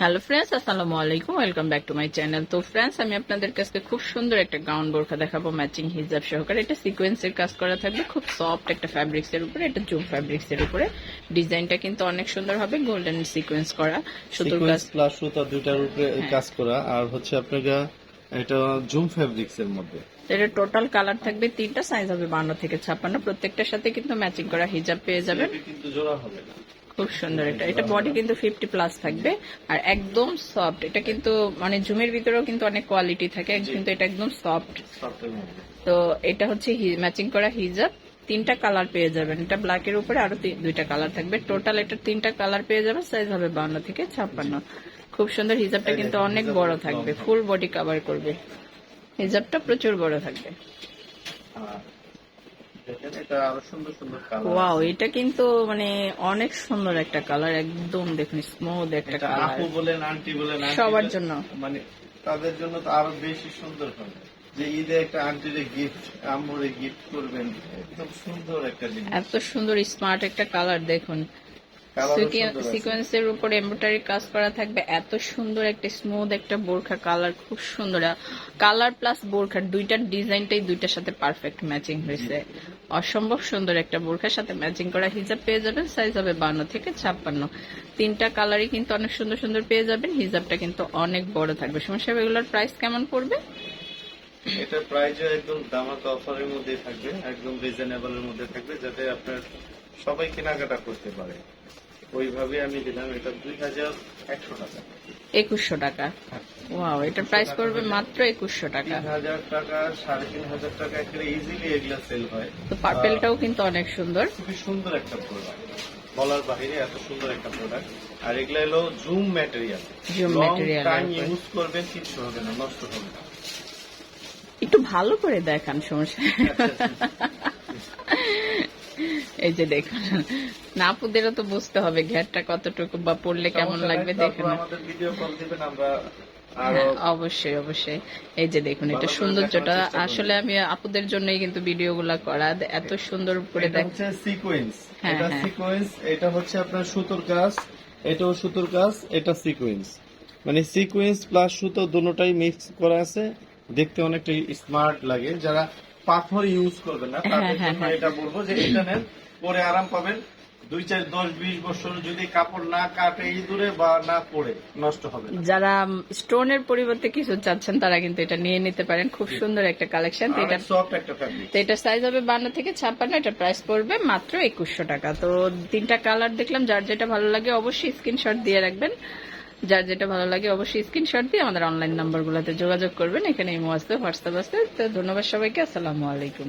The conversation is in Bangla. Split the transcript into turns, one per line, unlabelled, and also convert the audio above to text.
হ্যালো ফ্রেন্ডস আসসালামু আলাইকুম welcome back to my channel তো ফ্রেন্ডস আমি আপনাদের কাছে খুব সুন্দর একটা গাউন বোরখা দেখাবো ম্যাচিং হিজাব সহকারে। এটা সিকোয়েন্সের কাজ করা থাকবে খুব সফট একটা ফ্যাব্রিক্স এর উপরে এটা জুম ফ্যাব্রিক্স এর উপরে। ডিজাইনটা কিন্তু অনেক সুন্দর হবে গোল্ডেন সিকোয়েন্স করা। সুতোর কাজ
প্লাস সুতা দুইটার উপরে
হ্যাঁ।
কাজ করা। আর হচ্ছে আপনার এটা জুম ফেব্রিক্স এর মধ্যে।
এটা টোটাল কালার থাকবে তিনটা সাইজ হবে বান্ন থেকে ছাপ্পান্ন। প্রত্যেকটার সাথে কিন্তু ম্যাচিং করা হিজাব পেয়ে যাবেন।
কিন্তু জোড়া হবে না।
খুব সুন্দর এটা। এটা বডি কিন্তু ফিফটি প্লাস থাকবে। আর একদম সফট এটা কিন্তু মানে জুমের ভিতরেও কিন্তু অনেক কোয়ালিটি থাকে। কিন্তু এটা একদম সফট তো এটা হচ্ছে ম্যাচিং করা হিজাব তিনটা কালার পেয়ে যাবেন। এটা ব্ল্যাক এর উপরে আরও দুইটা কালার থাকবে। টোটাল এটা তিনটা কালার পেয়ে যাবেন সাইজ হবে বান্ন থেকে ছাপ্পান্ন। খুব সুন্দর হিজাবটা কিন্তু অনেক বড় থাকবে। ফুল বডি কভার করবে। হিজাবটা প্রচুর বড় থাকবে।
এটা আরও সুন্দর সুন্দর কালার
ওয়াও এটা কিন্তু মানে অনেক সুন্দর একটা কালার একদম দেখুন স্মুথ একটা কালার
আপু বলেন আন্টি বলেন
সবার জন্য।
মানে তাদের জন্য তো আরও বেশি সুন্দর হবে যে ঈদে একটা আন্টিরে গিফট আম্মুরে গিফট করবেন একদম সুন্দর একটা জিনিস
এত সুন্দর স্মার্ট একটা কালার দেখুন। সিকোয়েন্সের উপর এমব্রয়ডারি কাজ করা থাকবে। এত সুন্দর একটা স্মুথ একটা বোরখা কালার খুব সুন্দর। কালার প্লাস বোরখার দুইটার ডিজাইনটাই দুইটার সাথে পারফেক্ট ম্যাচিং হয়েছে। অসম্ভব সুন্দর একটা বোরখার সাথে ম্যাচিং করা হিজাব পেয়ে যাবেন সাইজ হবে বান্ন থেকে ছাপ্পান্ন। তিনটা কালারই কিন্তু অনেক সুন্দর সুন্দর পেয়ে যাবেন হিজাবটা কিন্তু অনেক বড় থাকবে। সমস্যা এগুলোর প্রাইস কেমন পড়বে?
এটা প্রাইস একদম দামাকা অফারের মধ্যে থাকবে একদম রিজনেবল এর মধ্যে থাকবে যাতে আপনার সবাই কেনাকাটা করতে পারে। ওইভাবে আমি দিলাম এটা দুই হাজার একশো টাকা।
একুশশো টাকা। ওয়াও এটার প্রাইস পড়বে মাত্র একুশশো টাকা।
হাজার টাকা সাড়ে তিন হাজার টাকা এখানে ইজিলি এগুলা সেল হয়।
তো পার্পেলটাও কিন্তু অনেক সুন্দর।
খুবই সুন্দর একটা প্রোডাক্ট বলার বাইরে এত সুন্দর একটা প্রোডাক্ট আর এগুলা হলো জুম ম্যাটেরিয়াল
material এর
টাইম ইউজ করবেন কিছু হবে না নষ্ট হবে না।
একটু ভালো করে দেখান সমস্যা। এই যে দেখুন নাপুদেরও তো বুঝতে হবে ঘেরটা কতটুকু বা পড়লে কেমন লাগবে দেখুন হ্যাঁ, অবশ্যই অবশ্যই। এই যে দেখুন এটা সৌন্দর্যটা। আসলে আমি আপুদের জন্যই কিন্তু ভিডিও গুলা করা এত সুন্দর করে
এটা
দেখ
হচ্ছে সিকোয়েন্স
হ্যাঁ,
এটা
হ্যাঁ।
সিকোয়েন্স এটা হচ্ছে আপনার সুতোর কাজ এটাও সুতোর কাজ এটা সিকোয়েন্স মানে সিকোয়েন্স প্লাস সুতো দুটোটাই মিক্স করা আছে দেখতে অনেকটা স্মার্ট লাগে। যারা পাথর ইউজ করবেন না। তাদের
হ্যাঁ,
জন্য
হ্যাঁ।
এটা বলব যে এটা নেন পরে আরাম পাবেন। দুই চার দশ বিশ বছর যদি কাপড় না কাটে ইঁদুরে বা না পড়ে নষ্ট হবে
যারা স্টোনের পরিবর্তে কিছু চাচ্ছেন তারা কিন্তু এটা নিয়ে নিতে পারেন। খুব সুন্দর একটা কালেকশন তো এটা
সফট একটা ফ্যাব্রিক
তো এটা সাইজ হবে বান্ন থেকে ছাপ্পান্ন এটা প্রাইস পড়বে মাত্র একুশশো টাকা। তো তিনটা কালার দেখলাম যার যেটা ভালো লাগে অবশ্যই স্ক্রিনশট দিয়ে রাখবেন। যার যেটা ভালো লাগে অবশ্যই স্ক্রিনশট দিয়ে আমাদের অনলাইন নাম্বারগুলোতে যোগাযোগ করবেন। এখানে ইমো আছে হোয়াটসঅ্যাপ আছে। তো ধন্যবাদ সবাইকে। আসসালামু আলাইকুম।